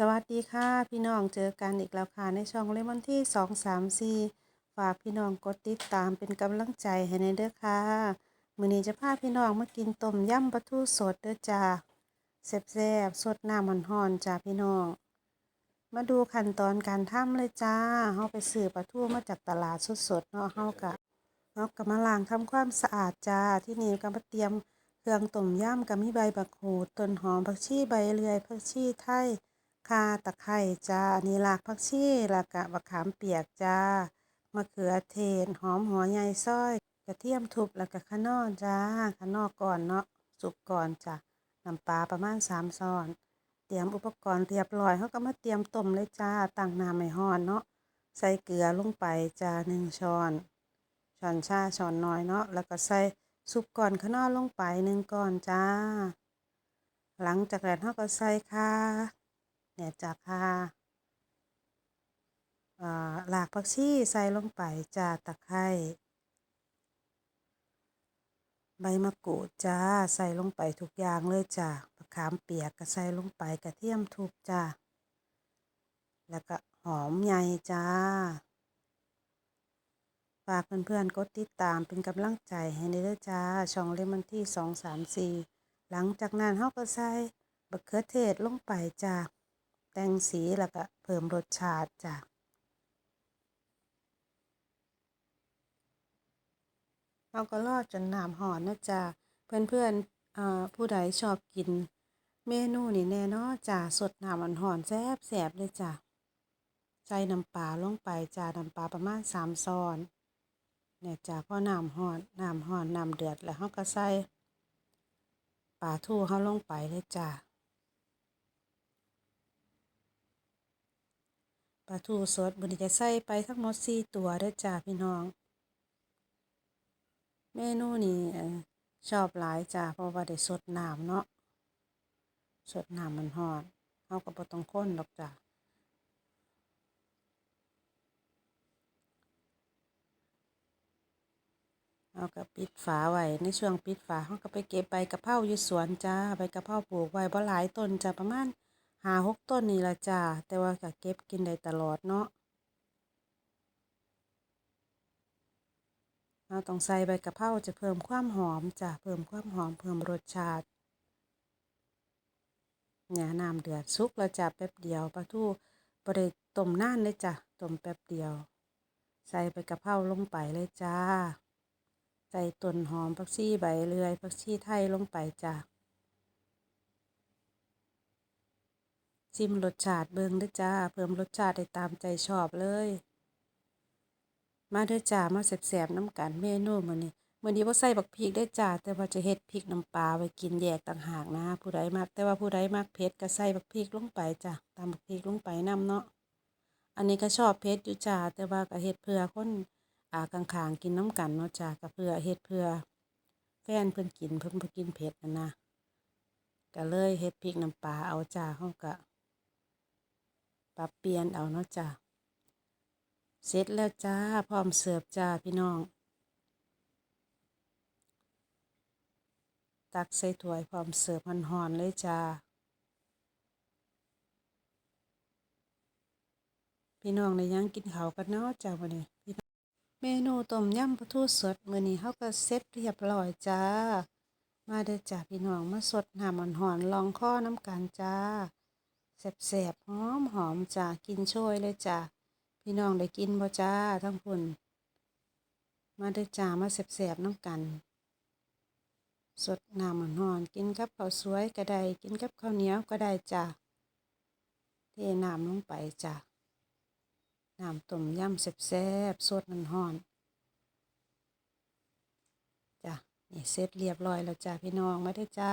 สวัสดีค่ะ พี่น้องเจอกันอีกแล้วค่ะ ในช่องเลมอนที่สองสามสี่ฝากพี่น้องกดติดตามเป็นกำลังใจให้ในเด้อค่ะมื้อนี้จะพาพี่น้องมากินต้มยำปลาทูสดเด้อจ้าแซ่บๆสดน้ำมันห่อนจ้าพี่น้อง มาดูขั้นตอนการทำเลยจ้าเฮาไปซื้อปลาทูมาจากตลาดสดๆเนาะเฮากะเฮาก็มาล้างทำความสะอาดจ้าที่นี่ก็มาเตรียมเครื่องต้มยำก็มีใบบักหูดต้นหอมผักชีใบเลื่อยผักชีไทย ข่าตะไคร้จ้าอันนี่รากผักชีแล้วก็มะขามเปียกจ้ามะเขือเทศหอมหัวใหญ่ซอย กระเทียมทุบแล้วก็ขนอจ้าขนอก่อนเนาะสุกก่อนจ้ะน้ำปลาประมาณสามช้อน เตรียมอุปกรณ์เรียบร้อยเขาก็มาเตรียมต้มเลยจ้าตั้งน้ำให้ร้อนเนาะใส่เกลือลงไปจ้าหนึ่งช้อนช้อนชาช้อนน้อยเนาะแล้วก็ใส่ซุปก่อนขนอลงไปหนึ่งก่อนจ้า หลังจากนั้นเขาก็ใส่ข่า เนี่ยจากค่าหลากผักชีใส่ลงไปจ้าตะไคร้ใบมะกรูดจ้าใส่ลงไปทุกอย่างเลยจ้ามะขามเปียกก็ใส่ลงไปกระเทียมทุบจ้าแล้วก็หอมใหญ่จ้าฝากเพื่อนๆกดติดตามเป็นกำลังใจให้ในเด้อจ้า ช่องเลมอนที่สองสามสี่หลังจากนั้นเขาก็ใส่บะเขือเทศลงไปจ้า แต่งสีแล้วก็เพิ่มรสชาติจ้ะเราก็รอจนน้ำหอนนะจ๊ะเพื่อนๆอ่าผู้ใดชอบกิน เมนูนี่แน่นอนจ้ะสดน้ำมันหอนแซ่บแซ่บเลยจ้ะใส่น้ำปลาลงไปจ้ะน้ำปลาประมาณสามช้อนเนี่ยจ้ะพอน้ำหอนน้ำหอนน้ำเดือดแล้วเราก็ใส่ปลาทูเขาลงไปเลยจ้ะ ปลาทูสดบันจะใส่ไปทั้งหมดสี่ตัวเด้อจ้าพี่น้อง เมนูนี้ชอบหลายจ้าเพราะว่าได้สดน้ำเนาะสดน้ำมันหอดเอาก็บ่ต้องข้นดอกจ้าเอาก็ปิดฝาไว้ในช่วงปิดฝาเขาก็ไปเก็บใบกะเพราอยู่สวนจ้าใบกะเพราปลูกไว้บ่หลายต้นจ้าประมาณ หาหกต้นนี่ละจ้าแต่ว่าก็เก็บกินได้ตลอดเนาะเราต้องใส่ใบกะเพราจะเพิ่มความหอมจ้ะเพิ่มความหอมเพิ่มรสชาติเนี่ยน้ำเดือดซุกแล้วจ้ะแป๊บเดียวปลาทูบ่ได้ต้มน่านเลยจ้ะต้มแป๊บเดียว ใส่ใบกะเพราลงไปเลยจ้า ใส่ต้นหอมผักชีใบเลื่อยผักชีไทยลงไปจ้ะ ชิมรสชาติเบิ่งเด้อจ้า เพิ่มรสชาติได้ตามใจชอบเลย มาเด้อจ้ามาแซ่บๆน้ำกันเมนูมื้อนี้มื้อนี้บ่ใส่บักพริกได้จ้า แต่ว่าจะเฮ็ดพริกน้ำปลาไว้กินแยกต่างหากนะ ผู้ใดมักแต่ว่าผู้ใดมักเผ็ดก็ใส่บักพริกลงไปจ้ะตามบักพริกลงไปนำเนาะอันนี้ก็ชอบเผ็ดอยู่จ้าแต่ว่าก็เฮ็ดเพื่อคนอ่ากลางๆกินน้ำกันเนาะจ้าก็เพื่อเฮ็ดเพื่อแฟนเพิ่นกินเพิ่นบ่กินเผ็ดนะนะก็เลยเฮ็ดพริกน้ำปลาเอาจ้าเฮาก็ ปรับเปลี่ยนเอาเนาะจ้าเสร็จแล้วจ้า พร้อมเสิร์ฟจ้าพี่น้อง ตักใส่ถ้วยพร้อมเสิร์ฟหอนๆเลยจ้า พี่น้องในยังกินข้าวกันเนาะจ้าวันนี้พี่น้องเมนูต้มยำปลาทูสดมื้อนี้เฮาก็เสร็จเรียบร้อยจ้า มาเด้อจ้าพี่น้องมาสดน้ำหอนๆลองข้อน้ำกันจ้า แซ่บๆหอมหอมจ้ากินโชยเลยจ้าพี่น้องได้กินบ่จ้าทั้งพุ่นมาได้จ้ามาแสบๆน้ำกัน สดน้ำหอนกินกับข้าวสวยก็ได้กินกับข้าวเหนียวก็ได้จ้าเทน้ำลงไปจ้าน้ำต้มยำแซ่บๆสดมันหอนจ้านี่เสร็จเรียบร้อยแล้วจ้าพี่น้องมาได้จ้า